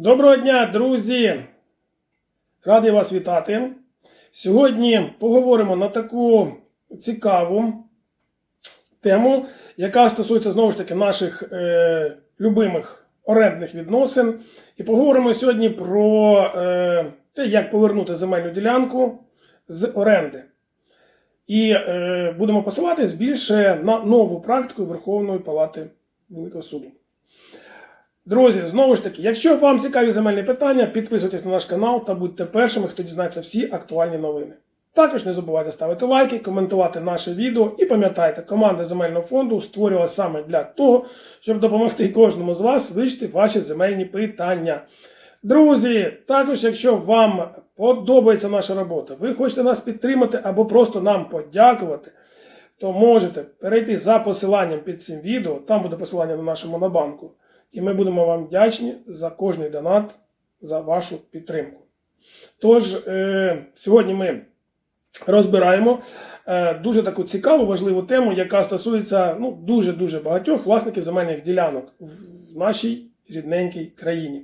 Доброго дня, друзі! Радий вас вітати. Сьогодні поговоримо на таку цікаву тему, яка стосується знову ж таки наших е, любимих орендних відносин. І поговоримо сьогодні про е, те, як повернути земельну ділянку з оренди. І е, будемо посилатись більше на нову практику Верховної Палати Великого суду. Друзі, знову ж таки, якщо вам цікаві земельні питання, підписуйтесь на наш канал та будьте першими, хто дізнається всі актуальні новини. Також не забувайте ставити лайки, коментувати наше відео і пам'ятайте, команда земельного фонду створювалася саме для того, щоб допомогти кожному з вас вирішити ваші земельні питання. Друзі, також, якщо вам подобається наша робота, ви хочете нас підтримати або просто нам подякувати, то можете перейти за посиланням під цим відео, там буде посилання на нашу монобанку. І ми будемо вам вдячні за кожний донат, за вашу підтримку. Тож, е, сьогодні ми розбираємо е, дуже таку цікаву, важливу тему, яка стосується ну, дуже-дуже багатьох власників земельних ділянок в нашій рідненькій країні.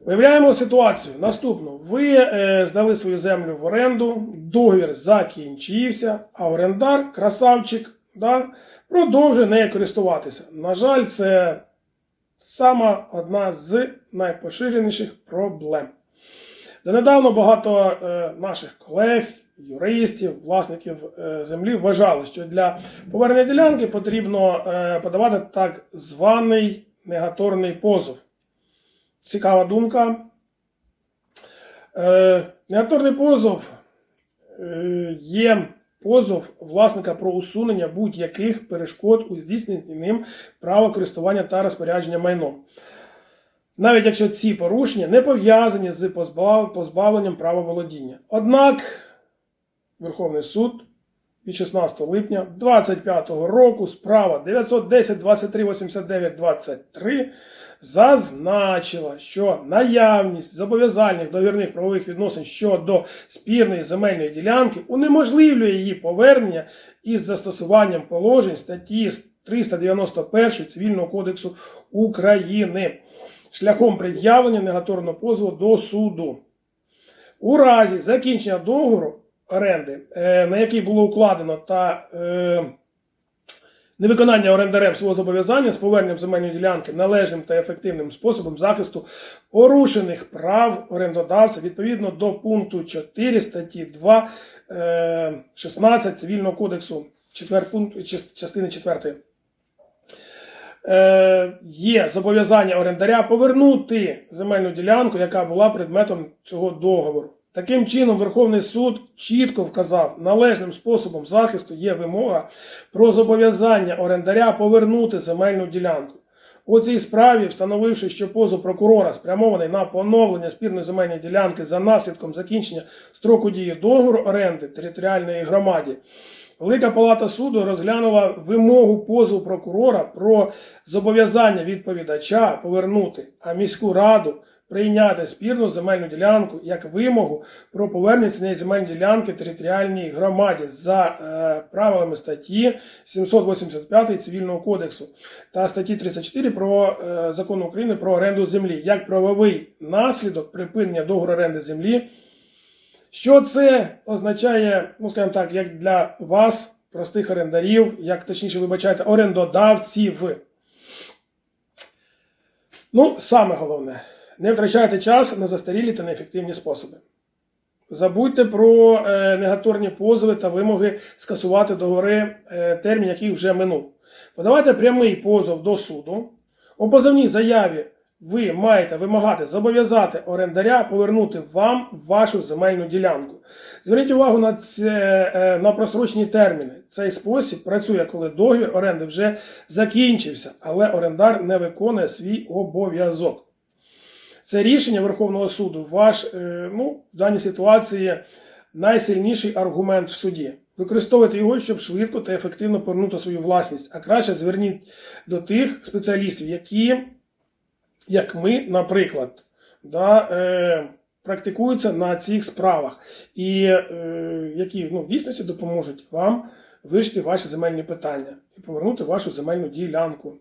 Виявляємо ситуацію наступну. Ви е, здали свою землю в оренду, договір закінчився, а орендар, красавчик, да, продовжує нею користуватися. На жаль, це сама одна з найпоширеніших проблем. Донедавно багато е, наших колег, юристів, власників е, землі вважали, що для повернення ділянки потрібно е, подавати так званий негаторний позов. Цікава думка. Негаторний позов є позов власника про усунення будь-яких перешкод у здійсненні ним права користування та розпорядження майном. Навіть якщо ці порушення не пов'язані з позбавленням права володіння. Однак Верховний суд від 16 липня 2025 року справа 910 23 89 23 зазначила, що наявність зобов'язальних довірних правових відносин щодо спірної земельної ділянки унеможливлює її повернення із застосуванням положень статті 391 Цивільного кодексу України шляхом пред'явлення негаторного позову до суду. У разі закінчення договору оренди, е, на який було укладено та е, невиконання орендарем свого зобов'язання з поверненням земельної ділянки належним та ефективним способом захисту порушених прав орендодавця відповідно до пункту 4 статті 2 е, 16 Цивільного кодексу 4, пункт, частини 4 е, є зобов'язання орендаря повернути земельну ділянку, яка була предметом цього договору. Таким чином, Верховний суд чітко вказав, належним способом захисту є вимога про зобов'язання орендаря повернути земельну ділянку. У цій справі, встановивши, що позов прокурора спрямований на поновлення спірної земельної ділянки за наслідком закінчення строку дії договору оренди територіальної громаді, Велика Палата суду розглянула вимогу позову прокурора про зобов'язання відповідача повернути, а міську раду прийняти спірну земельну ділянку як вимогу про повернення цієї земельної ділянки територіальній громаді за е, правилами статті 785 Цивільного кодексу та статті 34 про е, закону України про оренду землі як правовий наслідок припинення договору оренди землі. Що це означає, ну скажімо так, як для вас, простих орендарів, як точніше вибачайте, орендодавців? Ну, саме головне, не втрачайте час на застарілі та неефективні способи. Забудьте про е, негаторні позови та вимоги скасувати договори, е, термін, який вже минув. Подавайте прямий позов до суду. У позовній заяві ви маєте вимагати зобов'язати орендаря повернути вам вашу земельну ділянку. Зверніть увагу на це е, на просрочені терміни. Цей спосіб працює, коли договір оренди вже закінчився, але орендар не виконує свій обов'язок. Це рішення Верховного суду, ваш е, ну, в даній ситуації найсильніший аргумент в суді. Використовуйте його, щоб швидко та ефективно повернути свою власність. А краще зверніть до тих спеціалістів, які, як ми, наприклад, да, е, практикуються на цих справах, і е, які ну, в дійсності допоможуть вам вирішити ваші земельні питання і повернути вашу земельну ділянку.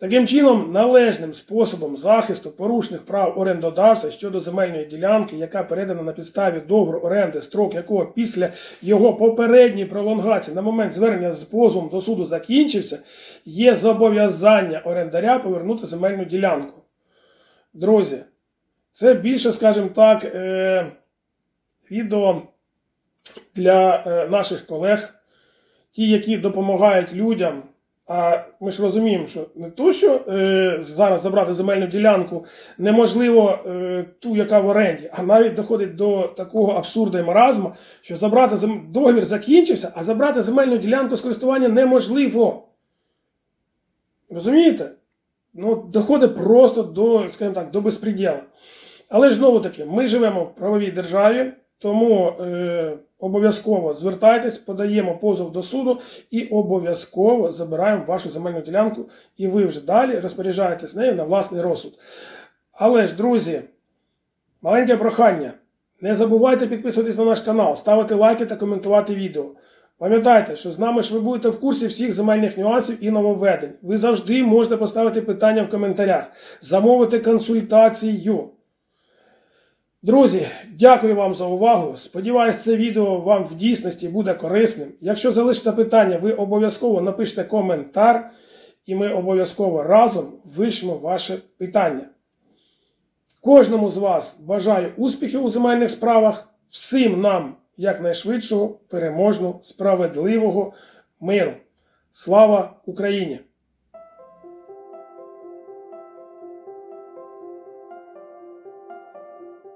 Таким чином, належним способом захисту порушених прав орендодавця щодо земельної ділянки, яка передана на підставі договору оренди, строк якого після його попередньої пролонгації на момент звернення з позовом до суду закінчився, є зобов'язання орендаря повернути земельну ділянку. Друзі, це більше, скажімо так, е, відео для е, наших колег, ті, які допомагають людям. А ми ж розуміємо, що не то, що е, зараз забрати земельну ділянку неможливо е, ту, яка в оренді, а навіть доходить до такого абсурду і маразму, що забрати зем... договір закінчився, а забрати земельну ділянку з користування неможливо. Розумієте? Ну, доходить просто до, скажімо так, до безпреділа. Але ж знову таки, ми живемо в правовій державі, тому е, обов'язково звертайтесь, подаємо позов до суду і обов'язково забираємо вашу земельну ділянку, і ви вже далі розпоряджаєтесь нею на власний розсуд. Але ж, друзі, маленьке прохання. Не забувайте підписуватись на наш канал, ставити лайки та коментувати відео. Пам'ятайте, що з нами ж ви будете в курсі всіх земельних нюансів і нововведень. Ви завжди можете поставити питання в коментарях, замовити консультацію. Друзі, дякую вам за увагу. Сподіваюсь, це відео вам в дійсності буде корисним. Якщо залишиться питання, ви обов'язково напишіть коментар, і ми обов'язково разом вирішимо ваше питання. Кожному з вас бажаю успіхів у земельних справах, всім нам якнайшвидшого, переможного, справедливого миру. Слава Україні!